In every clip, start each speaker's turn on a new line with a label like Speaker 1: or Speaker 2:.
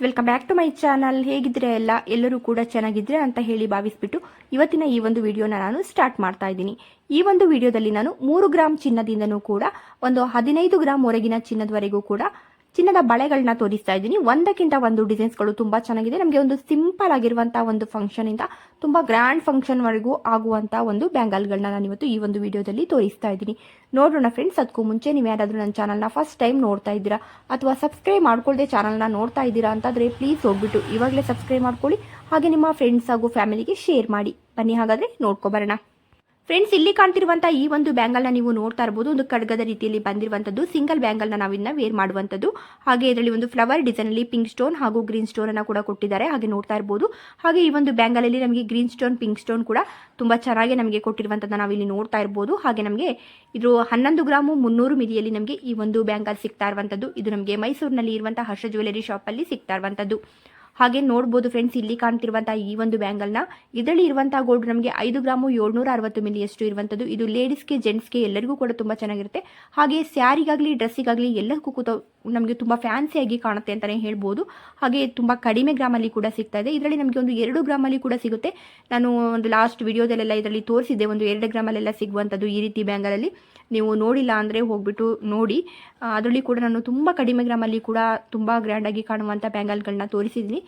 Speaker 1: Welcome back to my channel ಹೇಗಿದ್ರೆ ಎಲ್ಲ ಎಲ್ಲರೂ ಕೂಡ ಚೆನ್ನಾಗಿದ್ರೆ ಅಂತ ಹೇಳಿ ಭಾವಿಸ್ಬಿಟ್ಟು ಇವತ್ತಿನ ಈ ಒಂದು ವಿಡಿಯೋನ ನಾನು ಸ್ಟಾರ್ಟ್ ಮಾಡ್ತಾ ಇದ್ದೀನಿ. ಈ ಒಂದು ವಿಡಿಯೋದಲ್ಲಿ ನಾನು ಮೂರು ಗ್ರಾಮ್ ಚಿನ್ನದಿಂದನೂ ಕೂಡ ಒಂದು ಹದಿನೈದು ಗ್ರಾಮ್ ಹೊರಗಿನ ಚಿನ್ನದವರೆಗೂ ಕೂಡ ಚಿನ್ನದ ಬಳೆಗಳನ್ನ ತೋರಿಸ್ತಾ ಇದ್ದೀನಿ. ಒಂದಕ್ಕಿಂತ ಒಂದು ಡಿಸೈನ್ಸ್ಗಳು ತುಂಬಾ ಚೆನ್ನಾಗಿದೆ. ನಮಗೆ ಒಂದು ಸಿಂಪಲ್ ಆಗಿರುವಂತಹ ಒಂದು ಫಂಕ್ಷನ್ ಇಂದ ತುಂಬಾ ಗ್ರ್ಯಾಂಡ್ ಫಂಕ್ಷನ್ ವರೆಗೂ ಆಗುವಂತಹ ಒಂದು ಬ್ಯಾಂಗಲ್ಗಳನ್ನ ನಾನು ಇವತ್ತು ಈ ಒಂದು ವಿಡಿಯೋದಲ್ಲಿ ತೋರಿಸ್ತಾ ಇದ್ದೀನಿ. ನೋಡೋಣ ಫ್ರೆಂಡ್ಸ್ ಅದಕ್ಕೂ ಮುಂಚೆ ನೀವು ಯಾರಾದರೂ ನನ್ನ ಚಾನಲ್ನ ಫಸ್ಟ್ ಟೈಮ್ ನೋಡ್ತಾ ಇದ್ದೀರಾ ಅಥವಾ ಸಬ್ಸ್ಕ್ರೈಬ್ ಮಾಡ್ಕೊಳ್ಳದೆ ಚಾನಲ್ನ ನೋಡ್ತಾ ಇದ್ದೀರಾ ಅಂತಂದ್ರೆ ಪ್ಲೀಸ್ ಹೋಗ್ಬಿಟ್ಟು ಇವಾಗಲೇ ಸಬ್ಸ್ಕ್ರೈಬ್ ಮಾಡ್ಕೊಳ್ಳಿ. ಹಾಗೆ ನಿಮ್ಮ ಫ್ರೆಂಡ್ಸ್ ಹಾಗೂ ಫ್ಯಾಮಿಲಿಗೆ ಶೇರ್ ಮಾಡಿ. ಬನ್ನಿ ಹಾಗಾದ್ರೆ ನೋಡ್ಕೊಬರೋಣ ಫ್ರೆಂಡ್ಸ್ ಇಲ್ಲಿ ಕಾಣ್ತಿರುವಂತಹ ಈ ಒಂದು ಬ್ಯಾಂಗಲ್ನ ನೀವು ನೋಡ್ತಾ ಇರಬಹುದು ಒಂದು ಕಡ್ಗದ ರೀತಿಯಲ್ಲಿ ಬಂದಿರುವಂತದ್ದು ಸಿಂಗಲ್ ಬ್ಯಾಂಗಲ್ನ ನಾವಿನ್ನ ವೇರ್ ಮಾಡುವಂತದ್ದು. ಹಾಗೆ ಇದರಲ್ಲಿ ಒಂದು ಫ್ಲವರ್ ಡಿಸೈನ್ ಅಲ್ಲಿ ಪಿಂಕ್ ಸ್ಟೋನ್ ಹಾಗೂ ಗ್ರೀನ್ ಸ್ಟೋನ್ ಅನ್ನ ಕೂಡ ಕೊಟ್ಟಿದ್ದಾರೆ. ಹಾಗೆ ನೋಡ್ತಾ ಇರಬಹುದು ಹಾಗೆ ಈ ಒಂದು ಬ್ಯಾಂಗಲ್ ಅಲ್ಲಿ ನಮಗೆ ಗ್ರೀನ್ ಸ್ಟೋನ್ ಪಿಂಕ್ ಸ್ಟೋನ್ ಕೂಡ ತುಂಬಾ ಚೆನ್ನಾಗಿ ನಮಗೆ ಕೊಟ್ಟಿರುವಂತದ್ದು ನಾವು ಇಲ್ಲಿ ನೋಡ್ತಾ ಇರಬಹುದು ಹಾಗೆ ನಮಗೆ ಇದು ಹನ್ನೊಂದು ಗ್ರಾಮು ಮುನ್ನೂರು ಮಿಲಿಯಲ್ಲಿ ನಮಗೆ ಈ ಒಂದು ಬ್ಯಾಂಗಲ್ ಸಿಗ್ತಾ ಇರುವಂತದ್ದು. ಇದು ನಮಗೆ ಮೈಸೂರಿನಲ್ಲಿ ಇರುವಂತಹ ಹರ್ಷ ಜ್ಯುವೆಲರಿ ಶಾಪ್ ಅಲ್ಲಿ ಸಿಗ್ತಾ ಇರುವಂತದ್ದು. ಹಾಗೆ ನೋಡ್ಬೋದು ಫ್ರೆಂಡ್ಸ್ ಇಲ್ಲಿ ಕಾಣ್ತಿರುವಂತಹ ಈ ಒಂದು ಬ್ಯಾಂಗಲ್ನ ಇದರಲ್ಲಿ ಇರುವಂತಹ ಗೋಲ್ಡ್ ನಮಗೆ ಐದು ಗ್ರಾಮು ಏಳ್ನೂರ ಅರವತ್ತು ಮಿಲಿಯಷ್ಟು ಇರುವಂಥದ್ದು ಇದು ಲೇಡೀಸ್ಗೆ ಜೆಂಟ್ಸ್ಗೆ ಎಲ್ಲರಿಗೂ ಕೂಡ ತುಂಬ ಚೆನ್ನಾಗಿರುತ್ತೆ. ಹಾಗೆ ಸ್ಯಾರಿಗಾಗಲಿ, ಡ್ರೆಸ್ಸಿಗಾಗಲಿ ಎಲ್ಲಕ್ಕೂ ಕೂತ ನಮಗೆ ತುಂಬ ಫ್ಯಾನ್ಸಿಯಾಗಿ ಕಾಣುತ್ತೆ ಅಂತಲೇ ಹೇಳ್ಬೋದು. ಹಾಗೆ ತುಂಬ ಕಡಿಮೆ ಗ್ರಾಮಲ್ಲಿ ಕೂಡ ಸಿಗ್ತಾ ಇದೆ. ಇದರಲ್ಲಿ ನಮಗೆ ಒಂದು ಎರಡು ಗ್ರಾಮಲ್ಲಿ ಕೂಡ ಸಿಗುತ್ತೆ. ನಾನು ಒಂದು ಲಾಸ್ಟ್ ವಿಡಿಯೋದಲ್ಲೆಲ್ಲ ಇದರಲ್ಲಿ ತೋರಿಸಿದ್ದೆ. ಒಂದು ಎರಡು ಗ್ರಾಮಲ್ಲೆಲ್ಲ ಸಿಗುವಂಥದ್ದು ಈ ರೀತಿ ಬ್ಯಾಂಗಲಲ್ಲಿ ನೀವು ನೋಡಿಲ್ಲ ಅಂದರೆ ಹೋಗ್ಬಿಟ್ಟು ನೋಡಿ. ಅದರಲ್ಲಿ ಕೂಡ ನಾನು ತುಂಬ ಕಡಿಮೆ ಗ್ರಾಮಲ್ಲಿ ಕೂಡ ತುಂಬ ಗ್ರ್ಯಾಂಡಾಗಿ ಕಾಣುವಂಥ ಬ್ಯಾಂಗಲ್ಗಳನ್ನ ತೋರಿಸಿದ್ದೀನಿ.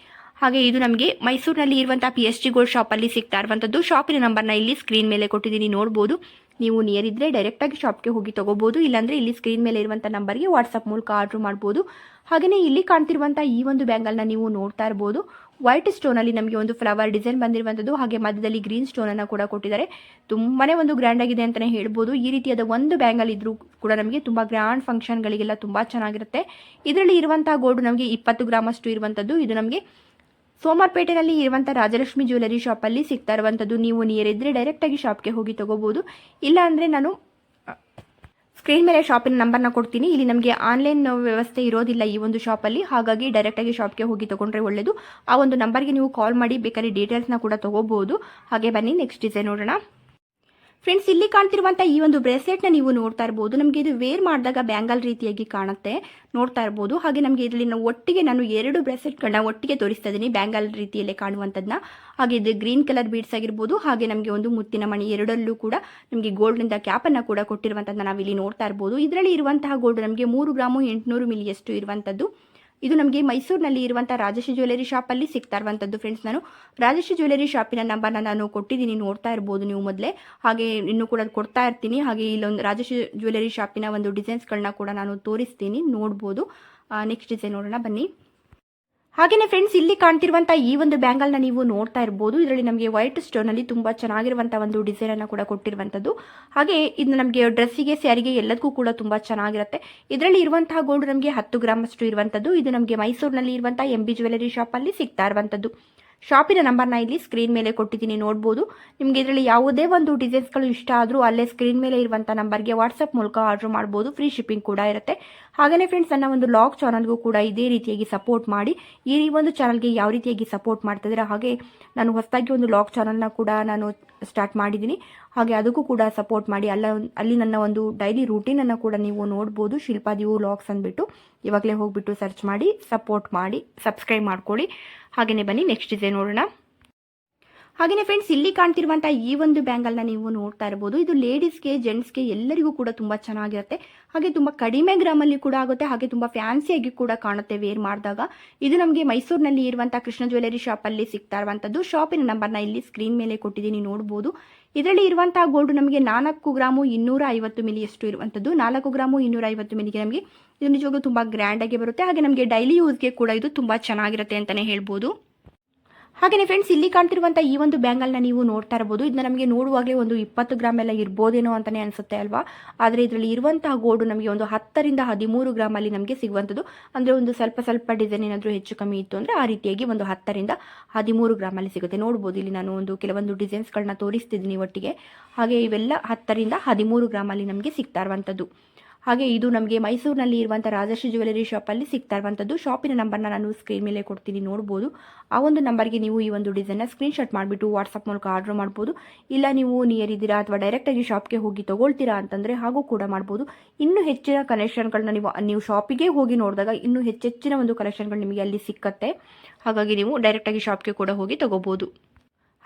Speaker 1: ಹಾಗೆ ಇದು ನಮಗೆ ಮೈಸೂರಿನಲ್ಲಿ ಇರುವಂತಹ ಪಿ ಎಸ್ ಜಿ ಗೋಲ್ಡ್ ಅಲ್ಲಿ ಸಿಗ್ತಾ ಇರುವಂಥದ್ದು ಶಾಪಿನ ನಂಬರ್ನ ಇಲ್ಲಿ ಸ್ಕ್ರೀನ್ ಮೇಲೆ ಕೊಟ್ಟಿದ್ದೀನಿ ನೋಡಬಹುದು ನೀವು ನಿಯರ್ ಇದ್ದರೆ ಡೈರೆಕ್ಟಾಗಿ ಶಾಪ್ಗೆ ಹೋಗಿ ತಗೋಬೋದು. ಇಲ್ಲಾಂದ್ರೆ ಇಲ್ಲಿ ಸ್ಕ್ರೀನ್ ಮೇಲೆ ಇರುವಂಥ ನಂಬರ್ಗೆ ವಾಟ್ಸಪ್ ಮೂಲಕ ಆರ್ಡರ್ ಮಾಡಬಹುದು ಹಾಗೆಯೇ ಇಲ್ಲಿ ಕಾಣ್ತಿರುವಂತಹ ಈ ಒಂದು ಬ್ಯಾಂಗಲ್ನ ನೀವು ನೋಡ್ತಾ ಇರಬಹುದು ವೈಟ್ ಸ್ಟೋನ್ ಅಲ್ಲಿ ನಮಗೆ ಒಂದು ಫ್ಲವರ್ ಡಿಸೈನ್ ಬಂದಿರುವಂಥದ್ದು ಹಾಗೆ ಮಧ್ಯದಲ್ಲಿ ಗ್ರೀನ್ ಸ್ಟೋನ್ ಅನ್ನ ಕೂಡ ಕೊಟ್ಟಿದ್ದಾರೆ. ತುಂಬಾನೇ ಒಂದು ಗ್ರ್ಯಾಂಡ್ ಆಗಿದೆ ಅಂತಾನೆ ಹೇಳ್ಬೋದು. ಈ ರೀತಿಯಾದ ಒಂದು ಬ್ಯಾಂಗಲ್ ಇದ್ರೂ ಕೂಡ ನಮಗೆ ತುಂಬಾ ಗ್ರ್ಯಾಂಡ್ ಫಂಕ್ಷನ್ಗಳಿಗೆಲ್ಲ ತುಂಬಾ ಚೆನ್ನಾಗಿರುತ್ತೆ. ಇದರಲ್ಲಿ ಇರುವಂತಹ ಗೋಲ್ಡ್ ನಮಗೆ ಇಪ್ಪತ್ತು ಗ್ರಾಮ್ ಅಷ್ಟು ಇರುವಂಥದ್ದು ಇದು ನಮಗೆ ಸೋಮಾರ್ಪೇಟೆನಲ್ಲಿ ಇರುವಂಥ ರಾಜಲಕ್ಷ್ಮಿ ಜ್ಯುವೆಲರಿ ಶಾಪಲ್ಲಿ ಸಿಗ್ತಾ ಇರುವಂಥದ್ದು. ನೀವು ನಿಯರ್ ಇದ್ದರೆ ಡೈರೆಕ್ಟಾಗಿ ಶಾಪ್ಗೆ ಹೋಗಿ ತಗೋಬೋದು. ಇಲ್ಲ ಅಂದರೆ ನಾನು ಸ್ಕ್ರೀನ್ ಮೇಲೆ ಶಾಪಿನ ನಂಬರ್ನ ಕೊಡ್ತೀನಿ. ಇಲ್ಲಿ ನಮಗೆ ಆನ್ಲೈನ್ ವ್ಯವಸ್ಥೆ ಇರೋದಿಲ್ಲ ಈ ಒಂದು ಶಾಪಲ್ಲಿ ಹಾಗಾಗಿ ಡೈರೆಕ್ಟಾಗಿ ಶಾಪ್ಗೆ ಹೋಗಿ ತಗೊಂಡ್ರೆ ಒಳ್ಳೆಯದು ಆ ಒಂದು ನಂಬರ್ಗೆ ನೀವು ಕಾಲ್ ಮಾಡಿ, ಬೇಕಾದ್ರೆ ಡೀಟೇಲ್ಸ್ನ ಕೂಡ ತಗೋಬಹುದು ಹಾಗೆ ಬನ್ನಿ ನೆಕ್ಸ್ಟ್ ಡಿಸೈನ್ ನೋಡೋಣ. ಫ್ರೆಂಡ್ಸ್ ಇಲ್ಲಿ ಕಾಣ್ತಿರುವಂಥ ಈ ಒಂದು ಬ್ರೇಸ್ಲೆಟ್ನ ನೀವು ನೋಡ್ತಾ ಇರ್ಬೋದು. ನಮಗೆ ಇದು ವೇರ್ ಮಾಡಿದಾಗ ಬ್ಯಾಂಗಲ್ ರೀತಿಯಾಗಿ ಕಾಣುತ್ತೆ. ನೋಡ್ತಾ ಇರ್ಬೋದು. ಹಾಗೆ ನಮಗೆ ಇದರಲ್ಲಿ ನಾವು ಒಟ್ಟಿಗೆ ನಾನು ಎರಡು ಬ್ರೇಸ್ಲೆಟ್ಗಳನ್ನ ಒಟ್ಟಿಗೆ ತೋರಿಸ್ತಾ ಇದ್ದೀನಿ ಬ್ಯಾಂಗಲ್ ರೀತಿಯಲ್ಲೇ ಕಾಣುವಂಥದ್ದನ್ನ ಹಾಗೆ ಇದು ಗ್ರೀನ್ ಕಲರ್ ಬೀಡ್ಸ್ ಆಗಿರ್ಬೋದು. ಹಾಗೆ ನಮಗೆ ಒಂದು ಮುತ್ತಿನ ಮಣಿ ಎರಡಲ್ಲೂ ಕೂಡ ನಮಗೆ ಗೋಲ್ಡ್ನಿಂದ ಕ್ಯಾಪನ್ನು ಕೂಡ ಕೊಟ್ಟಿರುವಂಥದ್ದನ್ನ ನಾವಿಲ್ಲಿ ನೋಡ್ತಾ ಇರ್ಬೋದು. ಇದರಲ್ಲಿ ಇರುವಂತಹ ಗೋಲ್ಡ್ ನಮಗೆ ಮೂರು ಗ್ರಾಮು ಎಂಟುನೂರು ಮಿಲಿಯಷ್ಟು ಇರುವಂಥದ್ದು. ಇದು ನಮಗೆ ಮೈಸೂರಿನಲ್ಲಿ ಇರುವಂಥ ರಾಜಶ್ರೀ ಜ್ಯುವೆಲರಿ ಶಾಪಲ್ಲಿ ಸಿಗ್ತಾ ಇರುವಂಥದ್ದು ಫ್ರೆಂಡ್ಸ್ ನಾನು. ರಾಜಶ್ರೀ ಜ್ಯುವೆಲರಿ ಶಾಪಿನ ನಂಬರ್ನ ನಾನು ಕೊಟ್ಟಿದ್ದೀನಿ, ನೋಡ್ತಾ ಇರ್ಬೋದು ನೀವು ಮೊದಲೇ. ಹಾಗೆ ಇನ್ನು ಕೂಡ ಕೊಡ್ತಾ ಇರ್ತೀನಿ. ಹಾಗೆ ಇಲ್ಲೊಂದು ರಾಜಶ್ರೀ ಜ್ಯುವೆಲರಿ ಶಾಪಿನ ಒಂದು ಡಿಸೈನ್ಸ್ಗಳನ್ನ ಕೂಡ ನಾನು ತೋರಿಸ್ತೀನಿ, ನೋಡ್ಬೋದು. ನೆಕ್ಸ್ಟ್ ಡಿಸೈನ್ ನೋಡೋಣ, ಬನ್ನಿ. ಹಾಗೆಯೇ ಫ್ರೆಂಡ್ಸ್ ಇಲ್ಲಿ ಕಾಣ್ತಿರುವಂಥ ಈ ಒಂದು ಬ್ಯಾಂಗಲ್ನ ನೀವು ನೋಡ್ತಾ ಇರಬಹುದು ಇದರಲ್ಲಿ ನಮಗೆ ವೈಟ್ ಸ್ಟೋನಲ್ಲಿ ತುಂಬಾ ಚೆನ್ನಾಗಿರುವಂತಹ ಒಂದು ಡಿಸೈನ್ ಡಿಸೈನನ್ನು ಕೂಡ ಕೊಟ್ಟಿರುವಂಥದ್ದು. ಹಾಗೆ ಇದು ನಮಗೆ ಡ್ರೆಸ್ಸಿಗೆ ಸ್ಯಾರಿಗೆ ಎಲ್ಲದಕ್ಕೂ ಕೂಡ ತುಂಬಾ ಚೆನ್ನಾಗಿರುತ್ತೆ. ಇದರಲ್ಲಿ ಇರುವಂತಹ ಗೋಲ್ಡ್ ನಮಗೆ ಹತ್ತು ಗ್ರಾಮ್ ಅಷ್ಟು ಇರುವಂಥದ್ದು. ಇದು ನಮಗೆ ಮೈಸೂರಿನಲ್ಲಿ ಇರುವಂತಹ ಎಂ ಬಿ ಜ್ಯುವೆಲರಿ ಅಲ್ಲಿ ಸಿಗ್ತಾ ಇರುವಂಥದ್ದು. ಶಾಪಿನ ನಂಬರ್ನ ಇಲ್ಲಿ ಸ್ಕ್ರೀನ್ ಮೇಲೆ ಕೊಟ್ಟಿದ್ದೀನಿ, ನೋಡ್ಬೋದು. ನಿಮಗೆ ಇದರಲ್ಲಿ ಯಾವುದೇ ಒಂದು ಡಿಸೈನ್ಸ್ಗಳು ಇಷ್ಟ ಆದರೂ ಅಲ್ಲೇ ಸ್ಕ್ರೀನ್ ಮೇಲೆ ಇರುವಂಥ ನಂಬರ್ಗೆ ವಾಟ್ಸಪ್ ಮೂಲಕ ಆರ್ಡರ್ ಮಾಡ್ಬೋದು. ಫ್ರೀ ಶಿಪ್ಪಿಂಗ್ ಕೂಡ ಇರುತ್ತೆ. ಹಾಗೆಯೇ ಫ್ರೆಂಡ್ಸ್ ನನ್ನ ಒಂದು ಲಾಗ್ ಚಾನಲ್ಗೂ ಕೂಡ ಇದೇ ರೀತಿಯಾಗಿ ಸಪೋರ್ಟ್ ಮಾಡಿ. ಈ ಒಂದು ಚಾನಲ್ಗೆ ಯಾವ ರೀತಿಯಾಗಿ ಸಪೋರ್ಟ್ ಮಾಡ್ತಿದ್ದೀರಾ ಹಾಗೆ ನಾನು ಹೊಸದಾಗಿ ಒಂದು ಲಾಗ್ ಚಾನಲ್ನ ಕೂಡ ನಾನು ಸ್ಟಾರ್ಟ್ ಮಾಡಿದ್ದೀನಿ. ಹಾಗೆ ಅದಕ್ಕೂ ಕೂಡ ಸಪೋರ್ಟ್ ಮಾಡಿ ಅಲ್ಲ, ಅಲ್ಲಿ ನನ್ನ ಒಂದು ಡೈಲಿ ರೂಟೀನನ್ನು ಕೂಡ ನೀವು ನೋಡ್ಬೋದು. ಶಿಲ್ಪಾದಿವು ಲಾಗ್ಸ್ ಅಂದ್ಬಿಟ್ಟು ಇವಾಗಲೇ ಹೋಗ್ಬಿಟ್ಟು ಸರ್ಚ್ ಮಾಡಿ ಸಪೋರ್ಟ್ ಮಾಡಿ ಸಬ್ಸ್ಕ್ರೈಬ್ ಮಾಡ್ಕೊಳ್ಳಿ. ಹಾಗೆಯೇ ಬನ್ನಿ ನೆಕ್ಸ್ಟ್ ಇದೆ ನೋಡೋಣ. ಹಾಗೆಯೇ ಫ್ರೆಂಡ್ಸ್ ಇಲ್ಲಿ ಕಾಣ್ತಿರುವಂತಹ ಈ ಒಂದು ಬ್ಯಾಂಗಲ್ನ ನೀವು ನೋಡ್ತಾ ಇರಬಹುದು ಇದು ಲೇಡೀಸ್ಗೆ ಜೆಂಟ್ಸ್ಗೆ ಎಲ್ಲರಿಗೂ ಕೂಡ ತುಂಬಾ ಚೆನ್ನಾಗಿರುತ್ತೆ. ಹಾಗೆ ತುಂಬಾ ಕಡಿಮೆ ಗ್ರಾಮಲ್ಲಿ ಕೂಡ ಆಗುತ್ತೆ. ಹಾಗೆ ತುಂಬ ಫ್ಯಾನ್ಸಿಯಾಗಿ ಕೂಡ ಕಾಣುತ್ತೆ ವೇರ್ ಮಾಡಿದಾಗ. ಇದು ನಮಗೆ ಮೈಸೂರಿನಲ್ಲಿ ಇರುವಂತಹ ಕೃಷ್ಣ ಜ್ಯುವೆಲರಿ ಶಾಪಲ್ಲಿ ಸಿಗ್ತಾ ಇರುವಂತದ್ದು. ಶಾಪಿನ ನಂಬರ್ನ ಇಲ್ಲಿ ಸ್ಕ್ರೀನ್ ಮೇಲೆ ಕೊಟ್ಟಿದ್ದೀನಿ ನೋಡಬಹುದು ಇದರಲ್ಲಿ ಇರುವಂತಹ ಗೋಲ್ಡ್ ನಮಗೆ ನಾಲ್ಕು ಗ್ರಾಮು ಇನ್ನೂರ ಐವತ್ತು ಮಿಲಿಯಷ್ಟು ಇರುವಂತದ್ದು. ನಾಲ್ಕು ಗ್ರಾಮು ಇನ್ನೂರ ಐವತ್ತು ಮಿಲಿಗೆ ನಮಗೆ ಇದು ನಿಜವಾಗ್ಲೂ ತುಂಬ ಗ್ರ್ಯಾಂಡಾಗಿ ಬರುತ್ತೆ. ಹಾಗೆ ನಮಗೆ ಡೈಲಿ ಯೂಸ್ಗೆ ಕೂಡ ಇದು ತುಂಬಾ ಚೆನ್ನಾಗಿರುತ್ತೆ ಅಂತಾನೆ ಹೇಳ್ಬೋದು. ಹಾಗೆಯೇ ಫ್ರೆಂಡ್ಸ್ ಇಲ್ಲಿ ಕಾಣ್ತಿರುವಂಥ ಈ ಒಂದು ಬ್ಯಾಂಗಲ್ನ ನೀವು ನೋಡ್ತಾ ಇರ್ಬೋದು. ಇದನ್ನ ನಮಗೆ ನೋಡುವಾಗಲೇ ಒಂದು ಇಪ್ಪತ್ತು ಗ್ರಾಮ್ ಎಲ್ಲ ಇರ್ಬೋದೇನೋ ಅಂತಲೇ ಅನಿಸುತ್ತೆ ಅಲ್ವಾ? ಆದರೆ ಇದರಲ್ಲಿ ಇರುವಂತಹ ಗೋಡು ನಮಗೆ ಒಂದು ಹತ್ತರಿಂದ ಹದಿಮೂರು ಗ್ರಾಮಲ್ಲಿ ನಮಗೆ ಸಿಗುವಂಥದ್ದು. ಅಂದರೆ ಒಂದು ಸ್ವಲ್ಪ ಸ್ವಲ್ಪ ಡಿಸೈನ್ ಏನಾದರೂ ಹೆಚ್ಚು ಕಮ್ಮಿ ಇತ್ತು ಅಂದರೆ ಆ ರೀತಿಯಾಗಿ ಒಂದು ಹತ್ತರಿಂದ ಹದಿಮೂರು ಗ್ರಾಮಲ್ಲಿ ಸಿಗುತ್ತೆ. ನೋಡ್ಬೋದು, ಇಲ್ಲಿ ನಾನು ಒಂದು ಕೆಲವೊಂದು ಡಿಸೈನ್ಸ್ಗಳನ್ನ ತೋರಿಸ್ತಿದ್ದೀನಿ ಒಟ್ಟಿಗೆ. ಹಾಗೆ ಇವೆಲ್ಲ ಹತ್ತರಿಂದ ಹದಿಮೂರು ಗ್ರಾಮಲ್ಲಿ ನಮಗೆ ಸಿಗ್ತಾ ಇರುವಂಥದ್ದು. ಹಾಗೆ ಇದು ನಮಗೆ ಮೈಸೂರಿನಲ್ಲಿ ಇರುವಂಥ ರಾಜಶ್ರೀ ಜ್ಯುವೆಲರಿ ಶಾಪಲ್ಲಿ ಸಿಗ್ತಾ ಇರುವಂಥದ್ದು ಶಾಪಿನ ನಂಬರ್ನ ನಾನು ಸ್ಕ್ರೀನ್ ಮೇಲೆ ಕೊಡ್ತೀನಿ, ನೋಡ್ಬೋದು. ಆ ಒಂದು ನಂಬರ್ಗೆ ನೀವು ಈ ಒಂದು ಡಿಸೈನ್ನ ಸ್ಕ್ರೀನ್ಶಾಟ್ ಮಾಡಿಬಿಟ್ಟು ವಾಟ್ಸಪ್ ಮೂಲಕ ಆರ್ಡರ್ ಮಾಡ್ಬೋದು. ಇಲ್ಲ ನೀವು ನಿಯರ್ ಇದ್ದೀರಾ ಅಥವಾ ಡೈರೆಕ್ಟಾಗಿ ಶಾಪ್ಗೆ ಹೋಗಿ ತೊಗೊಳ್ತೀರಾ ಅಂತಂದರೆ ಹಾಗೂ ಕೂಡ ಮಾಡ್ಬೋದು. ಇನ್ನೂ ಹೆಚ್ಚಿನ ಕಲೆಕ್ಷನ್ಗಳನ್ನ ನೀವು ನೀವು ಶಾಪಿಗೆ ಹೋಗಿ ನೋಡಿದಾಗ ಇನ್ನೂ ಹೆಚ್ಚೆಚ್ಚಿನ ಒಂದು ಕಲೆಕ್ಷನ್ಗಳು ನಿಮಗೆ ಅಲ್ಲಿ ಸಿಕ್ಕತ್ತೆ. ಹಾಗಾಗಿ ನೀವು ಡೈರೆಕ್ಟಾಗಿ ಶಾಪ್ಗೆ ಕೂಡ ಹೋಗಿ ತೊಗೋಬೋದು.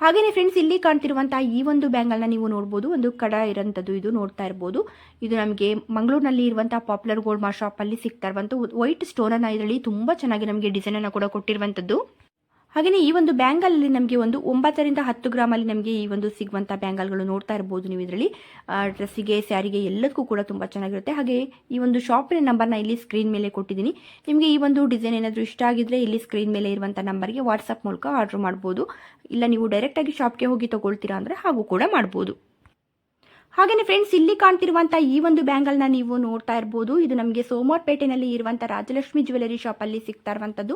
Speaker 1: ಹಾಗೆಯೇ ಫ್ರೆಂಡ್ಸ್ ಇಲ್ಲಿ ಕಾಣ್ತಿರುವಂತಹ ಈ ಒಂದು ಬ್ಯಾಂಗಲ್ನ ನೀವು ನೋಡ್ಬೋದು. ಒಂದು ಕಡ ಇರೋಂಥದ್ದು ಇದು ನೋಡ್ತಾ ಇರ್ಬೋದು. ಇದು ನಮಗೆ ಮಂಗಳೂರಿನಲ್ಲಿ ಇರುವಂತಹ ಪಾಪ್ಯುಲರ್ ಗೋಲ್ಡ್ ಮಾ ಶಾಪಲ್ಲಿ ಸಿಗ್ತಾ ಇರುವಂಥ ವೈಟ್ ಸ್ಟೋನನ್ನು ಇದರಲ್ಲಿ ತುಂಬ ಚೆನ್ನಾಗಿ ನಮಗೆ ಡಿಸೈನನ್ನು ಕೂಡ ಕೊಟ್ಟಿರುವಂಥದ್ದು ಹಾಗೆಯೇ ಈ ಒಂದು ಬ್ಯಾಂಗಲಲ್ಲಿ ನಮಗೆ ಒಂದು ಒಂಬತ್ತರಿಂದ ಹತ್ತು ಗ್ರಾಮಲ್ಲಿ ನಮಗೆ ಈ ಒಂದು ಸಿಗುವಂಥ ಬ್ಯಾಂಗಲ್ಗಳು ನೋಡ್ತಾ ಇರ್ಬೋದು ನೀವು ಇದರಲ್ಲಿ. ಡ್ರೆಸ್ಸಿಗೆ, ಸ್ಯಾರಿಗೆ ಎಲ್ಲದಕ್ಕೂ ಕೂಡ ತುಂಬ ಚೆನ್ನಾಗಿರುತ್ತೆ. ಹಾಗೆ ಈ ಒಂದು ಶಾಪಿನ ನಂಬರ್ನ ಇಲ್ಲಿ ಸ್ಕ್ರೀನ್ ಮೇಲೆ ಕೊಟ್ಟಿದ್ದೀನಿ. ನಿಮಗೆ ಈ ಒಂದು ಡಿಸೈನ್ ಏನಾದರೂ ಇಷ್ಟ ಆಗಿದ್ರೆ ಇಲ್ಲಿ ಸ್ಕ್ರೀನ್ ಮೇಲೆ ಇರುವಂಥ ನಂಬರ್ಗೆ ವಾಟ್ಸಪ್ ಮೂಲಕ ಆರ್ಡರ್ ಮಾಡ್ಬೋದು. ಇಲ್ಲ ನೀವು ಡೈರೆಕ್ಟಾಗಿ ಶಾಪ್ಗೆ ಹೋಗಿ ತಗೊಳ್ತೀರಾ ಅಂದರೆ ಹಾಗೂ ಕೂಡ ಮಾಡ್ಬೋದು. ಹಾಗೆಯೇ ಫ್ರೆಂಡ್ಸ್ ಇಲ್ಲಿ ಕಾಣ್ತಿರುವಂತ ಈ ಒಂದು ಬ್ಯಾಂಗಲ್ನ ನೀವು ನೋಡ್ತಾ ಇರಬಹುದು ಇದು ನಮಗೆ ಸೋಮವಾರಪೇಟೆನಲ್ಲಿ ಇರುವಂಥ ರಾಜಲಕ್ಷ್ಮಿ ಜ್ಯುವೆಲರಿ ಶಾಪಲ್ಲಿ ಸಿಗ್ತಾ ಇರುವಂತದ್ದು.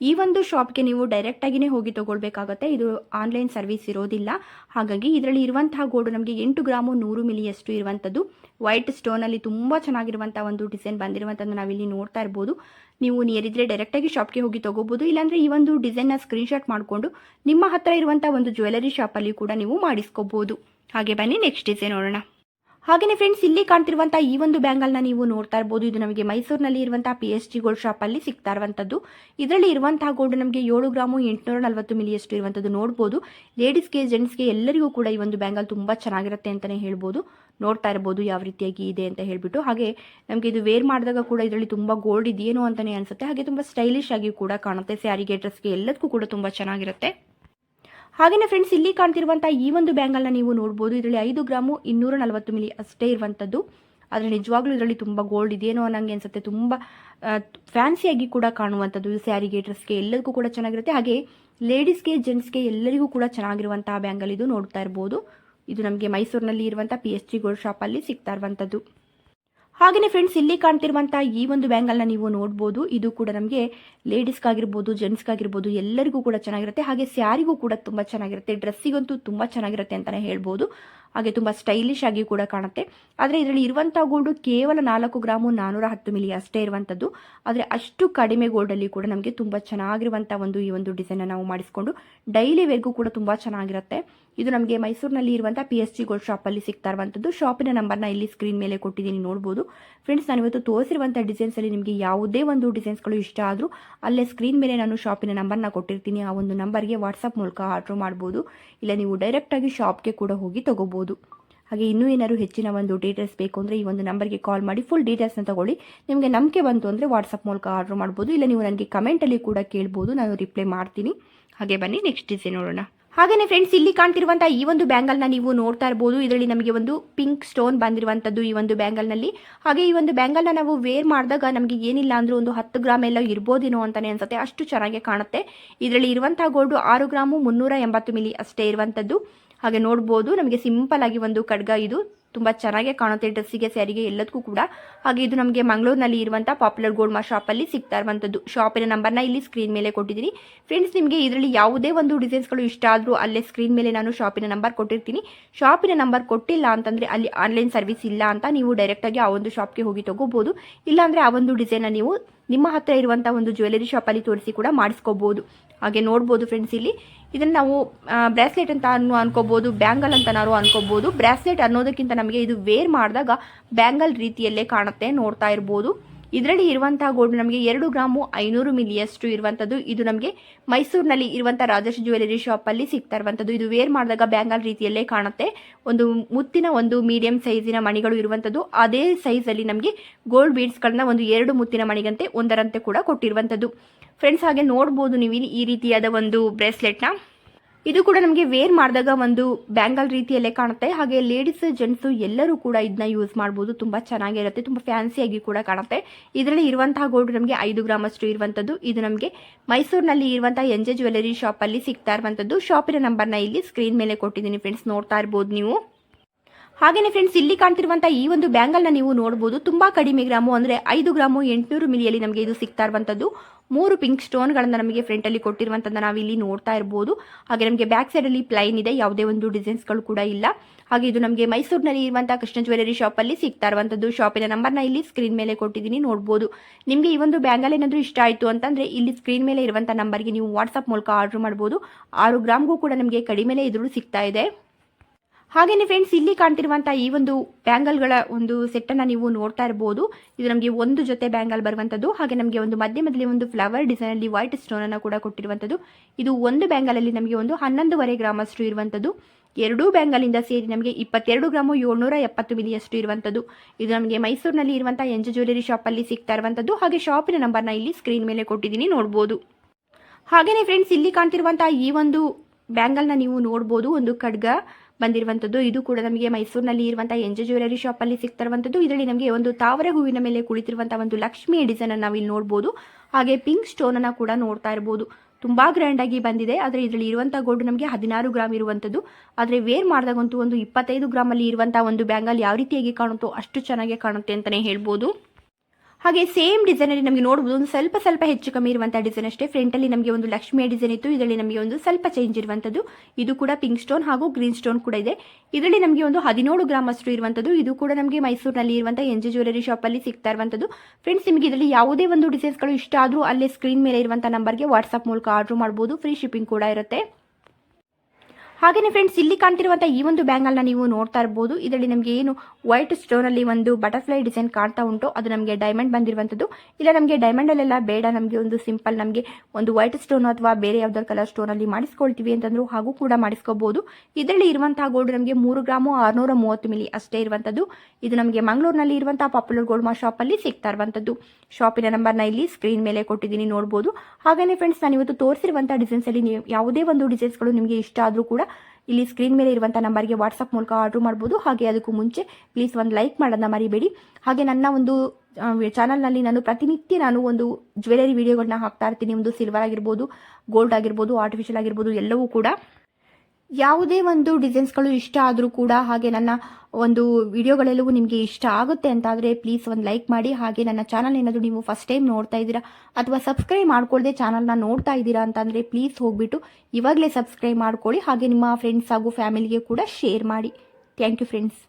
Speaker 1: ಈ ಒಂದು ಶಾಪ್ಗೆ ನೀವು ಡೈರೆಕ್ಟ್ ಆಗಿನೇ ಹೋಗಿ ತಗೊಳ್ಬೇಕಾಗತ್ತೆ. ಇದು ಆನ್ಲೈನ್ ಸರ್ವಿಸ್ ಇರೋದಿಲ್ಲ. ಹಾಗಾಗಿ ಇದರಲ್ಲಿ ಇರುವಂತಹ ಗೋಲ್ಡ್ ನಮಗೆ ಎಂಟು ಗ್ರಾಮು ನೂರು ಮಿಲಿಯಷ್ಟು ಇರುವಂತದ್ದು. ವೈಟ್ ಸ್ಟೋನಲ್ಲಿ ತುಂಬಾ ಚೆನ್ನಾಗಿರುವಂತಹ ಒಂದು ಡಿಸೈನ್ ಬಂದಿರುವಂಥದ್ದು ನಾವಿಲ್ಲಿ ನೋಡ್ತಾ ಇರಬಹುದು ನೀವು ನಿಯರಿದ್ರೆ ಡೈರೆಕ್ಟಾಗಿ ಶಾಪ್ಗೆ ಹೋಗಿ ತಗೋಬಹುದು ಇಲ್ಲಾಂದ್ರೆ ಈ ಒಂದು ಡಿಸೈನ್ನ ಸ್ಕ್ರೀನ್ಶಾಟ್ ಮಾಡಿಕೊಂಡು ನಿಮ್ಮ ಹತ್ರ ಇರುವಂತಹ ಒಂದು ಜ್ಯುವೆಲರಿ ಅಲ್ಲಿ ಕೂಡ ನೀವು ಮಾಡಿಸ್ಕೋಬೋದು. ಹಾಗೆ ಬನ್ನಿ ನೆಕ್ಸ್ಟ್ ಡಿಸೈನ್ ನೋಡೋಣ. ಹಾಗೆಯೇ ಫ್ರೆಂಡ್ಸ್ ಇಲ್ಲಿ ಕಾಣ್ತಿರುವಂಥ ಈ ಒಂದು ಬ್ಯಾಂಗಲ್ನ ನೀವು ನೋಡ್ತಾ ಇರ್ಬೋದು. ಇದು ನಮಗೆ ಮೈಸೂರಿನಲ್ಲಿ ಇರುವಂತಹ ಪಿ ಎಸ್ ಜಿ ಗೋಲ್ಡ್ ಶಾಪಲ್ಲಿ ಸಿಗ್ತಾ ಇರುವಂಥದ್ದು ಇದರಲ್ಲಿ ಇರುವಂತಹ ಗೋಲ್ಡ್ ನಮಗೆ ಏಳು ಗ್ರಾಮು ಎಂಟುನೂರ ನಲವತ್ತು ಮಿಲಿಯಷ್ಟು ಇರುವಂಥದ್ದು ನೋಡ್ಬೋದು. ಲೇಡೀಸ್ಗೆ ಜೆಂಟ್ಸ್ಗೆ ಎಲ್ಲರಿಗೂ ಕೂಡ ಈ ಒಂದು ಬ್ಯಾಂಗಲ್ ತುಂಬ ಚೆನ್ನಾಗಿರುತ್ತೆ ಅಂತಲೇ ಹೇಳ್ಬೋದು. ನೋಡ್ತಾ ಇರ್ಬೋದು ಯಾವ ರೀತಿಯಾಗಿ ಇದೆ ಅಂತ ಹೇಳ್ಬಿಟ್ಟು. ಹಾಗೆ ನಮಗೆ ಇದು ವೇರ್ ಮಾಡಿದಾಗ ಕೂಡ ಇದರಲ್ಲಿ ತುಂಬ ಗೋಲ್ಡ್ ಇದೆಯೇನೋ ಅಂತಾನೆ ಅನಿಸುತ್ತೆ. ಹಾಗೆ ತುಂಬ ಸ್ಟೈಲಿಶ್ ಆಗಿ ಕೂಡ ಕಾಣುತ್ತೆ. ಸ್ಯಾರಿಗೆ ಡ್ರೆಸ್ಗೆ ಎಲ್ಲದಕ್ಕೂ ಕೂಡ ತುಂಬ ಚೆನ್ನಾಗಿರುತ್ತೆ. ಹಾಗೆಯೇ ಫ್ರೆಂಡ್ಸ್ ಇಲ್ಲಿ ಕಾಣ್ತಿರುವಂಥ ಈ ಒಂದು ಬ್ಯಾಂಗಲ್ನ ನೀವು ನೋಡ್ಬೋದು. ಇದರಲ್ಲಿ ಐದು ಗ್ರಾಮು, ಇನ್ನೂರ ನಲವತ್ತು ಮಿಲಿ ಅಷ್ಟೇ ಇರುವಂಥದ್ದು ಆದರೆ ನಿಜವಾಗ್ಲೂ ಇದರಲ್ಲಿ ತುಂಬ ಗೋಲ್ಡ್ ಇದೇನೋ ಅನ್ನಂಗೆ ಅನಿಸುತ್ತೆ. ತುಂಬ ಫ್ಯಾನ್ಸಿಯಾಗಿ ಕೂಡ ಕಾಣುವಂಥದ್ದು ಸ್ಯಾರಿಗೆ ಡ್ರೆಸ್ಗೆ ಎಲ್ಲದಕ್ಕೂ ಕೂಡ ಚೆನ್ನಾಗಿರುತ್ತೆ. ಹಾಗೆ ಲೇಡೀಸ್ಗೆ ಜೆಂಟ್ಸ್ಗೆ ಎಲ್ಲರಿಗೂ ಕೂಡ ಚೆನ್ನಾಗಿರುವಂತಹ ಬ್ಯಾಂಗಲ್ ಇದು ನೋಡ್ತಾ ಇರ್ಬೋದು. ಇದು ನಮಗೆ ಮೈಸೂರಿನಲ್ಲಿ ಇರುವಂಥ ಪಿ ಎಚ್ ಜಿ ಗೋಲ್ಡ್ ಶಾಪಲ್ಲಿ ಸಿಗ್ತಾ ಇರುವಂಥದ್ದು ಹಾಗೆಯೇ ಫ್ರೆಂಡ್ಸ್ ಇಲ್ಲಿ ಕಾಣ್ತಿರುವಂಥ ಈ ಒಂದು ಬ್ಯಾಂಗಲ್ನ ನೀವು ನೋಡ್ಬೋದು. ಇದು ಕೂಡ ನಮಗೆ ಲೇಡೀಸ್ಗಾಗಿರ್ಬೋದು ಜೆಂಟ್ಸ್ಗಾಗಿರ್ಬೋದು ಎಲ್ಲರಿಗೂ ಕೂಡ ಚೆನ್ನಾಗಿರುತ್ತೆ. ಹಾಗೆ ಸ್ಯಾರಿಗೂ ಕೂಡ ತುಂಬ ಚೆನ್ನಾಗಿರುತ್ತೆ. ಡ್ರೆಸ್ಸಿಗಂತೂ ತುಂಬ ಚೆನ್ನಾಗಿರುತ್ತೆ ಅಂತಲೇ ಹೇಳ್ಬೋದು. ಹಾಗೆ ತುಂಬ ಸ್ಟೈಲಿಶ್ ಆಗಿ ಕೂಡ ಕಾಣುತ್ತೆ. ಆದರೆ ಇದರಲ್ಲಿ ಇರುವಂಥ ಗೋಲ್ಡು ಕೇವಲ ನಾಲ್ಕು ಗ್ರಾಮು ನಾನ್ನೂರ ಹತ್ತು ಮಿಲಿ ಅಷ್ಟೇ ಇರುವಂಥದ್ದು. ಆದರೆ ಅಷ್ಟು ಕಡಿಮೆ ಗೋಲ್ಡಲ್ಲಿ ಕೂಡ ನಮಗೆ ತುಂಬ ಚೆನ್ನಾಗಿರುವಂಥ ಒಂದು ಈ ಒಂದು ಡಿಸೈನ್ ನಾವು ಮಾಡಿಸ್ಕೊಂಡು ಡೈಲಿ ವೇರ್ಗೂ ಕೂಡ ತುಂಬ ಚೆನ್ನಾಗಿರುತ್ತೆ. ಇದು ನಮಗೆ ಮೈಸೂರಿನಲ್ಲಿ ಇರುವಂಥ ಪಿ ಎಸ್ ಜಿ ಗೋಲ್ಡ್ ಶಾಪಲ್ಲಿ ಸಿಗ್ತಾ ಇರುವಂಥದ್ದು. ಶಾಪಿನ ನಂಬರ್ನ ಇಲ್ಲಿ ಸ್ಕ್ರೀನ್ ಮೇಲೆ ಕೊಟ್ಟಿದ್ದೀನಿ, ನೋಡ್ಬೋದು. ಫ್ರೆಂಡ್ಸ್ ನಾನು ಇವತ್ತು ತೋರಿಸಿರುವಂಥ ಡಿಸೈನ್ಸಲ್ಲಿ ನಿಮಗೆ ಯಾವುದೇ ಒಂದು ಡಿಸೈನ್ಸ್ಗಳು ಇಷ್ಟ ಆದರೂ ಅಲ್ಲೇ ಸ್ಕ್ರೀನ್ ಮೇಲೆ ನಾನು ಶಾಪಿನ ನಂಬರ್ನ ಕೊಟ್ಟಿರ್ತೀನಿ. ಆ ಒಂದು ನಂಬರ್ಗೆ ವಾಟ್ಸಪ್ ಮೂಲಕ ಆರ್ಡ್ರ್ ಮಾಡ್ಬೋದು. ಇಲ್ಲ, ನೀವು ಡೈರೆಕ್ಟಾಗಿ ಶಾಪ್ಗೆ ಕೂಡ ಹೋಗಿ ತೊಗೋಬೋದು. ಹಾಗೆ ಇನ್ನೂ ಏನಾದರೂ ಹೆಚ್ಚಿನ ಒಂದು ಡೀಟೇಲ್ಸ್ ಬೇಕು ಅಂದರೆ ಈ ಒಂದು ನಂಬರ್ಗೆ ಕಾಲ್ ಮಾಡಿ ಫುಲ್ ಡೀಟೇಲ್ಸ್ನ ತಗೊಳ್ಳಿ. ನಿಮಗೆ ನಂಬಿಕೆ ಬಂತು ಅಂದರೆ ವಾಟ್ಸಪ್ ಮೂಲಕ ಆರ್ಡ್ರ್ ಮಾಡ್ಬೋದು. ಇಲ್ಲ, ನೀವು ನನಗೆ ಕಮೆಂಟಲ್ಲಿ ಕೂಡ ಕೇಳ್ಬೋದು. ನಾನು ರಿಪ್ಲೈ ಮಾಡ್ತೀನಿ. ಹಾಗೆ ಬನ್ನಿ ನೆಕ್ಸ್ಟ್ ಡಿಸೈನ್ ನೋಡೋಣ. ಹಾಗೆಯೇ ಫ್ರೆಂಡ್ಸ್ ಇಲ್ಲಿ ಕಾಣ್ತಿರುವಂತಹ ಈ ಒಂದು ಬ್ಯಾಂಗಲ್ನ ನೀವು ನೋಡ್ತಾ ಇರ್ಬೋದು. ಇದರಲ್ಲಿ ನಮಗೆ ಒಂದು ಪಿಂಕ್ ಸ್ಟೋನ್ ಬಂದಿರುವಂಥದ್ದು ಈ ಒಂದು ಬ್ಯಾಂಗಲ್ನಲ್ಲಿ ಹಾಗೆ ಈ ಒಂದು ಬ್ಯಾಂಗಲ್ನ ನಾವು ವೇರ್ ಮಾಡಿದಾಗ ನಮಗೆ ಏನಿಲ್ಲ ಅಂದರೂ ಒಂದು ಹತ್ತು ಗ್ರಾಮ್ ಎಲ್ಲ ಇರ್ಬೋದೇನೋ ಅಂತಲೇ ಅನ್ಸುತ್ತೆ. ಅಷ್ಟು ಚೆನ್ನಾಗಿ ಕಾಣುತ್ತೆ. ಇದರಲ್ಲಿ ಇರುವಂತಹ ಗೋಲ್ಡು ಆರು ಗ್ರಾಮು ಮುನ್ನೂರ ಎಂಬತ್ತು ಮಿಲಿ ಅಷ್ಟೇ ಇರುವಂಥದ್ದು ಹಾಗೆ ನೋಡ್ಬೋದು, ನಮಗೆ ಸಿಂಪಲ್ ಆಗಿ ಒಂದು ಖಡ್ಗ ಇದು. ತುಂಬ ಚೆನ್ನಾಗೇ ಕಾಣುತ್ತೆ. ಡ್ರೆಸ್ಸಿಗೆ, ಸ್ಯಾರಿಗೆ ಎಲ್ಲದಕ್ಕೂ ಕೂಡ. ಹಾಗೆ ಇದು ನಮಗೆ ಮಂಗಳೂರಿನಲ್ಲಿ ಇರುವಂಥ ಪಾಪ್ಯುಲರ್ ಗೋಲ್ಡ್ ಮಾ ಶಾಪಲ್ಲಿ ಸಿಗ್ತಾ ಇರುವಂಥದ್ದು ಶಾಪಿನ ನಂಬರ್ನ ಇಲ್ಲಿ ಸ್ಕ್ರೀನ್ ಮೇಲೆ ಕೊಟ್ಟಿದ್ದೀನಿ. ಫ್ರೆಂಡ್ಸ್ ನಿಮಗೆ ಇದರಲ್ಲಿ ಯಾವುದೇ ಒಂದು ಡಿಸೈನ್ಸ್ಗಳು ಇಷ್ಟ ಆದರೂ ಅಲ್ಲೇ ಸ್ಕ್ರೀನ್ ಮೇಲೆ ನಾನು ಶಾಪಿನ ನಂಬರ್ ಕೊಟ್ಟಿರ್ತೀನಿ. ಶಾಪಿನ ನಂಬರ್ ಕೊಟ್ಟಿಲ್ಲ ಅಂತಂದರೆ ಅಲ್ಲಿ ಆನ್ಲೈನ್ ಸರ್ವಿಸ್ ಇಲ್ಲ ಅಂತ ನೀವು ಡೈರೆಕ್ಟಾಗಿ ಆ ಒಂದು ಶಾಪ್ಗೆ ಹೋಗಿ ತೊಗೋಬೋದು. ಇಲ್ಲಾಂದರೆ ಆ ಒಂದು ಡಿಸೈನ್ನ ನೀವು ನಿಮ್ಮ ಹತ್ರ ಇರುವಂಥ ಒಂದು ಜ್ಯುವೆಲರಿ ಶಾಪಲ್ಲಿ ತೋರಿಸಿ ಕೂಡ ಮಾಡಿಸ್ಕೋಬೋದು. ಹಾಗೆ ನೋಡ್ಬೋದು ಫ್ರೆಂಡ್ಸ್ ಇಲ್ಲಿ. ಇದನ್ನು ನಾವು ಬ್ರಾಸ್ಲೆಟ್ ಅಂತ ಅನ್ನು ಅನ್ಕೋಬೋದು ಬ್ಯಾಂಗಲ್ ಅಂತ ನಾವು ಅನ್ಕೋಬೋದು. ಬ್ರಾಸ್ಲೆಟ್ ಅನ್ನೋದಕ್ಕಿಂತ ನಮಗೆ ಇದು ವೇರ್ ಮಾಡಿದಾಗ ಬ್ಯಾಂಗಲ್ ರೀತಿಯಲ್ಲೇ ಕಾಣುತ್ತೆ, ನೋಡ್ತಾ ಇರ್ಬೋದು. ಇದರಲ್ಲಿ ಇರುವಂತಹ ಗೋಲ್ಡ್ ನಮಗೆ ಎರಡು ಗ್ರಾಮು ಐನೂರು ಮಿಲಿಯಷ್ಟು ಇರುವಂಥದ್ದು ಇದು ನಮಗೆ ಮೈಸೂರಿನಲ್ಲಿ ಇರುವಂಥ ರಾಜೇಶ್ ಜ್ಯುವೆಲರಿ ಶಾಪಲ್ಲಿ ಸಿಗ್ತಾ ಇರುವಂಥದ್ದು ಇದು ವೇರ್ ಮಾಡಿದಾಗ ಬ್ಯಾಂಗಲ್ ರೀತಿಯಲ್ಲೇ ಕಾಣುತ್ತೆ. ಒಂದು ಮುತ್ತಿನ ಒಂದು ಮೀಡಿಯಂ ಸೈಜಿನ ಮಣಿಗಳು ಇರುವಂಥದ್ದು ಅದೇ ಸೈಜಲ್ಲಿ ನಮಗೆ ಗೋಲ್ಡ್ ಬೀಡ್ಸ್ಗಳನ್ನ ಒಂದು ಎರಡು ಮುತ್ತಿನ ಮಣಿಗಂತೆ ಒಂದರಂತೆ ಕೂಡ ಕೊಟ್ಟಿರುವಂಥದ್ದು ಫ್ರೆಂಡ್ಸ್ ಹಾಗೆ ನೋಡ್ಬೋದು ನೀವು ಈ ರೀತಿಯಾದ ಒಂದು ಬ್ರೇಸ್ಲೆಟ್ನ ಇದು ಕೂಡ ನಮಗೆ ವೇರ್ ಮಾಡಿದಾಗ ಒಂದು ಬ್ಯಾಂಗಲ್ ರೀತಿಯಲ್ಲೇ ಕಾಣುತ್ತೆ. ಹಾಗೆ ಲೇಡೀಸ್ ಜೆಂಟ್ಸ್ ಎಲ್ಲರೂ ಕೂಡ ಇದನ್ನ ಯೂಸ್ ಮಾಡ್ಬೋದು. ತುಂಬಾ ಚೆನ್ನಾಗಿರುತ್ತೆ. ತುಂಬಾ ಫ್ಯಾನ್ಸಿಯಾಗಿ ಕೂಡ ಕಾಣುತ್ತೆ. ಇದರಲ್ಲಿ ಇರುವಂತಹ ಗೋಲ್ಡ್ ನಮಗೆ ಐದು ಗ್ರಾಮ್ ಅಷ್ಟು ಇರುವಂಥದ್ದು ಇದು ನಮಗೆ ಮೈಸೂರಿನಲ್ಲಿ ಇರುವಂತಹ ಎನ್ ಜೆ ಜ್ಯುವೆಲರಿ ಅಲ್ಲಿ ಸಿಗ್ತಾ ಇರುವಂತದ್ದು. ಶಾಪಿನ ನಂಬರ್ನ ಇಲ್ಲಿ ಸ್ಕ್ರೀನ್ ಮೇಲೆ ಕೊಟ್ಟಿದ್ದೀನಿ ಫ್ರೆಂಡ್ಸ್ ನೋಡ್ತಾ ಇರ್ಬೋದು ನೀವು. ಹಾಗೇನೆ ಫ್ರೆಂಡ್ಸ್ ಇಲ್ಲಿ ಕಾಣ್ತಿರುವಂತಹ ಈ ಒಂದು ಬ್ಯಾಂಗಲ್ನ ನೀವು ನೋಡಬಹುದು ತುಂಬಾ ಕಡಿಮೆ ಗ್ರಾಮು, ಅಂದ್ರೆ ಐದು ಗ್ರಾಮು ಎಂಟುನೂರು ಮಿಲಿಯಲ್ಲಿ ನಮಗೆ ಇದು ಸಿಗ್ತಾ ಇರುವಂತದ್ದು. ಮೂರು ಪಿಂಕ್ ಸ್ಟೋನ್ಗಳನ್ನ ನಮಗೆ ಫ್ರಂಟ್ ಅಲ್ಲಿ ಕೊಟ್ಟಿರುವಂತದ್ದು ನಾವು ಇಲ್ಲಿ ನೋಡ್ತಾ ಇರಬಹುದು ಹಾಗೆ ನಮಗೆ ಬ್ಯಾಕ್ ಸೈಡ್ ಅಲ್ಲಿ ಪ್ಲೈನ್ ಇದೆ, ಯಾವುದೇ ಒಂದು ಡಿಸೈನ್ಸ್ಗಳು ಕೂಡ ಇಲ್ಲ. ಹಾಗೆ ಇದು ನಮಗೆ ಮೈಸೂರಿನಲ್ಲಿ ಇರುವಂತಹ ಕೃಷ್ಣ ಜ್ಯುವೆಲರಿ ಶಾಪ್ ಅಲ್ಲಿ ಸಿಗ್ತಾ ಇರುವಂತದ್ದು. ಶಾಪಿನ ನಂಬರ್ನ ಇಲ್ಲಿ ಸ್ಕ್ರೀನ್ ಮೇಲೆ ಕೊಟ್ಟಿದ್ದೀನಿ ನೋಡಬಹುದು ನಿಮಗೆ ಈ ಒಂದು ಬ್ಯಾಂಗಲ್ ಏನಾದ್ರು ಇಷ್ಟ ಆಯಿತು ಅಂತಂದ್ರೆ ಇಲ್ಲಿ ಸ್ಕ್ರೀನ್ ಮೇಲೆ ಇರುವಂತಹ ನಂಬರ್ಗೆ ನೀವು ವಾಟ್ಸ್ಆಪ್ ಮೂಲಕ ಆರ್ಡರ್ ಮಾಡಬಹುದು ಆರು ಗ್ರಾಮ್ಗೂ ಕೂಡ ನಮಗೆ ಕಡಿಮೆಲೆ ಇದ್ರೂ ಸಿಗ್ತಾ ಇದೆ. ಹಾಗೇನೆ ಫ್ರೆಂಡ್ಸ್ ಇಲ್ಲಿ ಕಾಣ್ತಿರುವಂತ ಈ ಒಂದು ಬ್ಯಾಂಗಲ್ಗಳ ಒಂದು ಸೆಟ್ ಅನ್ನ ನೀವು ನೋಡ್ತಾ ಇರಬಹುದು ಇದು ನಮಗೆ ಒಂದು ಜೊತೆ ಬ್ಯಾಂಗಲ್ ಬರುವಂತದ್ದು, ಹಾಗೆ ನಮಗೆ ಒಂದು ಮಧ್ಯಮದಲ್ಲಿ ಒಂದು ಫ್ಲವರ್ ಡಿಸೈನ್ ಅಲ್ಲಿ ವೈಟ್ ಸ್ಟೋನ್ ಅನ್ನ ಕೂಡ ಕೊಟ್ಟಿರುವಂತದ್ದು. ಇದು ಒಂದು ಬ್ಯಾಂಗಲ್ ಅಲ್ಲಿ ನಮಗೆ ಒಂದು ಹನ್ನೊಂದುವರೆ ಗ್ರಾಮ್ ಅಷ್ಟು ಇರುವಂತದ್ದು. ಎರಡೂ ಬ್ಯಾಂಗಲ್ ಇಂದ ಸೇರಿ ನಮಗೆ ಇಪ್ಪತ್ತೆರಡು ಗ್ರಾಮು ಏಳ್ನೂರ ಎಪ್ಪತ್ತು ಮಿಲಿಯಷ್ಟು ಇರುವಂತದ್ದು. ಇದು ನಮಗೆ ಮೈಸೂರಿನಲ್ಲಿ ಇರುವಂತಹ ಎಂಜ ಜ್ಯುವೆಲರಿ ಶಾಪ್ ಅಲ್ಲಿ ಸಿಗ್ತಾ ಇರುವಂತದ್ದು. ಹಾಗೆ ಶಾಪಿನ ನಂಬರ್ನ ಇಲ್ಲಿ ಸ್ಕ್ರೀನ್ ಮೇಲೆ ಕೊಟ್ಟಿದ್ದೀನಿ ನೋಡಬಹುದು ಹಾಗೇನೆ ಫ್ರೆಂಡ್ಸ್ ಇಲ್ಲಿ ಕಾಣ್ತಿರುವಂತಹ ಈ ಒಂದು ಬ್ಯಾಂಗಲ್ನ ನೀವು ನೋಡ್ಬೋದು, ಒಂದು ಖಡ್ಗ. ಬಂದಿರುವಂಥದ್ದು. ಇದು ಕೂಡ ನಮಗೆ ಮೈಸೂರಿನಲ್ಲಿ ಇರುವಂತಹ ಜೆ ಜ್ಯುವೆಲರಿ ಶಾಪ್ ಅಲ್ಲಿ ಇದರಲ್ಲಿ ನಮಗೆ ಒಂದು ತಾವರೆ ಹೂವಿನ ಮೇಲೆ ಕುಳಿತಿರುವಂತಹ ಒಂದು ಲಕ್ಷ್ಮಿ ಡಿಸೈನ್ ಅನ್ನು ನಾವು ಇಲ್ಲಿ ನೋಡ್ಬೋದು. ಹಾಗೆ ಪಿಂಕ್ ಸ್ಟೋನ್ ಅನ್ನ ಕೂಡ ನೋಡ್ತಾ ಇರಬಹುದು ತುಂಬಾ ಗ್ರ್ಯಾಂಡ್ ಆಗಿ ಬಂದಿದೆ. ಆದರೆ ಇದರಲ್ಲಿ ಇರುವಂತಹ ಗೋಲ್ಡ್ ನಮಗೆ ಹದಿನಾರು ಗ್ರಾಮ್ ಇರುವಂಥದ್ದು. ಆದರೆ ವೇರ್ ಮಾಡಿದಾಗಂತೂ ಒಂದು ಇಪ್ಪತ್ತೈದು ಗ್ರಾಮ್ ಅಲ್ಲಿ ಇರುವಂತಹ ಒಂದು ಬ್ಯಾಂಗಲ್ ಯಾವ ರೀತಿಯಾಗಿ ಕಾಣುತ್ತೋ ಅಷ್ಟು ಚೆನ್ನಾಗಿ ಕಾಣುತ್ತೆ ಅಂತಾನೆ ಹೇಳ್ಬೋದು. ಹಾಗೆ ಸೇಮ್ ಡಿಸೈನ್ ಅಲ್ಲಿ ನಮಗೆ ನೋಡಬಹುದು ಒಂದು ಸ್ವಲ್ಪ ಸ್ವಲ್ಪ ಹೆಚ್ಚು ಕಮ್ಮಿ ಇರುವಂತಹ ಡಿಸೈನ್ ಅಷ್ಟೇ. ಫ್ರಂಟ್ ಅಲ್ಲಿ ನಮಗೆ ಒಂದು ಲಕ್ಷ್ಮಿಯ ಡಿಸೈನ್ ಇತ್ತು, ಇದರಲ್ಲಿ ನಮಗೆ ಒಂದು ಸ್ವಲ್ಪ ಚೇಂಜ್ ಇರುವಂತದ್ದು ಇದು ಕೂಡ ಪಿಂಕ್ ಸ್ಟೋನ್ ಹಾಗೂ ಗ್ರೀನ್ ಸ್ಟೋನ್ ಕೂಡ ಇದೆ. ಇದರಲ್ಲಿ ನಮಗೆ ಒಂದು ಹದಿನೇಳು ಗ್ರಾಮ್ ಅಷ್ಟು ಇರುವಂತದ್ದು ಇದು ಕೂಡ ನಮಗೆ ಮೈಸೂರಿನಲ್ಲಿ ಇರುವಂತಹ ಎನ್ ಜಿ ಜ್ಯುವೆಲರಿ ಶಾಪ್ ಅಲ್ಲಿ ಸಿಗ್ತಾ ಇರುವಂತದ್ದು ಫ್ರೆಂಡ್ಸ್ ನಿಮಗೆ ಇದರಲ್ಲಿ ಯಾವುದೇ ಒಂದು ಡಿಸೈನ್ಸ್ಗಳು ಇಷ್ಟ ಆದರೂ ಅಲ್ಲೇ ಸ್ಕ್ರೀನ್ ಮೇಲೆ ಇರುವಂತಹ ನಂಬರ್ಗೆ ವಾಟ್ಸ್ಆಪ್ ಮೂಲಕ ಆರ್ಡರ್ ಮಾಡಬಹುದು ಫ್ರೀ ಶಿಪ್ಪಿಂಗ್ ಕೂಡ ಇರುತ್ತೆ. ಹಾಗೇನೆ ಫ್ರೆಂಡ್ಸ್ ಇಲ್ಲಿ ಕಾಣ್ತಿರುವಂತಹ ಈ ಒಂದು ಬ್ಯಾಂಗಲ್ನ ನೀವು ನೋಡ್ತಾ ಇರಬಹುದು ಇದರಲ್ಲಿ ನಮಗೆ ಏನು ವೈಟ್ ಸ್ಟೋನ್ ಅಲ್ಲಿ ಒಂದು ಬಟರ್ಫ್ಲೈ ಡಿಸೈನ್ ಕಾಣ್ತಾ ಉಂಟು. ಅದು ನಮಗೆ ಡೈಮಂಡ್ ಬಂದಿರುವಂತದ್ದು. ಇಲ್ಲ, ನಮಗೆ ಡೈಮಂಡ್ ಅಲ್ಲೆಲ್ಲ ಬೇಡ. ನಮಗೆ ಒಂದು ಸಿಂಪಲ್ ನಮಗೆ ಒಂದು ವೈಟ್ ಸ್ಟೋನ್ ಅಥವಾ ಬೇರೆ ಯಾವ್ದಾದ್ರು ಕಲರ್ ಸ್ಟೋನ್ ಅಲ್ಲಿ ಮಾಡಿಸ್ಕೊಳ್ತೀವಿ ಅಂತಂದ್ರು ಹಾಗೂ ಕೂಡ ಮಾಡಿಸ್ಕೋಬಹುದು ಇದರಲ್ಲಿ ಇರುವಂತಹ ಗೋಲ್ಡ್ ನಮಗೆ ಮೂರು ಗ್ರಾಮು ಆರ್ನೂರ ಮೂವತ್ತು ಮಿಲಿ ಅಷ್ಟೇ ಇರುವಂತದ್ದು. ಇದು ನಮಗೆ ಮಂಗಳೂರಿನಲ್ಲಿ ಇರುವಂತಹ ಪಾಪ್ಯುಲರ್ ಗೋಲ್ಡ್ ಮಾ ಶಾಪ್ ಅಲ್ಲಿ ಸಿಗ್ತಾ ಇರುವಂತದ್ದು. ಶಾಪಿನ ನ ಇಲ್ಲಿ ಸ್ಕ್ರೀನ್ ಮೇಲೆ ಕೊಟ್ಟಿದ್ದೀನಿ ನೋಡಬಹುದು ಹಾಗೇನೆ ಫ್ರೆಂಡ್ಸ್ ನಾನು ಇವತ್ತು ತೋರಿಸಿರುವಂತಹ ಡಿಸೈನ್ಸ್ ಅಲ್ಲಿ ಯಾವುದೇ ಒಂದು ಡಿಸೈನ್ಸ್ಗಳು ನಿಮಗೆ ಇಷ್ಟ ಆದರೂ ಕೂಡ ಇಲ್ಲಿ ಸ್ಕ್ರೀನ್ ಮೇಲೆ ಇರುವಂಥ ನಂಬರ್ಗೆ ವಾಟ್ಸಪ್ ಮೂಲಕ ಆರ್ಡರ್ ಮಾಡ್ಬೋದು. ಹಾಗೆ ಅದಕ್ಕೂ ಮುಂಚೆ ಪ್ಲೀಸ್ ಒಂದು ಲೈಕ್ ಮಾಡೋದನ್ನ ಮರಿಬೇಡಿ. ಹಾಗೆ ನನ್ನ ಒಂದು ಚಾನಲ್ನಲ್ಲಿ ನಾನು ಪ್ರತಿನಿತ್ಯ ನಾನು ಒಂದು ಜ್ಯುವೆಲರಿ ವಿಡಿಯೋಗಳನ್ನ ಹಾಕ್ತಾ ಇರ್ತೀನಿ. ಒಂದು ಸಿಲ್ವರ್ ಆಗಿರ್ಬೋದು ಗೋಲ್ಡ್ ಆಗಿರ್ಬೋದು ಆರ್ಟಿಫಿಷಿಯಲ್ ಆಗಿರ್ಬೋದು, ಎಲ್ಲವೂ ಕೂಡ. ಯಾವುದೇ ಒಂದು ಡಿಸೈನ್ಸ್ಗಳು ಇಷ್ಟ ಆದರೂ ಕೂಡ ಹಾಗೆ ನನ್ನ ಒಂದು ವಿಡಿಯೋಗಳೆಲ್ಲವೂ ನಿಮಗೆ ಇಷ್ಟ ಆಗುತ್ತೆ ಅಂತಾದರೆ ಪ್ಲೀಸ್ ಒಂದು ಲೈಕ್ ಮಾಡಿ. ಹಾಗೆ ನನ್ನ ಚಾನಲ್ ಏನಾದರೂ ನೀವು ಫಸ್ಟ್ ಟೈಮ್ ನೋಡ್ತಾ ಇದ್ದೀರಾ ಅಥವಾ ಸಬ್ಸ್ಕ್ರೈಬ್ ಮಾಡ್ಕೊಳ್ಳದೆ ಚಾನಲ್ನ ನೋಡ್ತಾ ಇದ್ದೀರಾ ಅಂತಂದರೆ ಪ್ಲೀಸ್ ಹೋಗ್ಬಿಟ್ಟು ಇವಾಗಲೇ ಸಬ್ಸ್ಕ್ರೈಬ್ ಮಾಡ್ಕೊಳ್ಳಿ. ಹಾಗೆ ನಿಮ್ಮ ಫ್ರೆಂಡ್ಸ್ ಹಾಗೂ ಫ್ಯಾಮಿಲಿಗೆ ಕೂಡ ಶೇರ್ ಮಾಡಿ. Thank you friends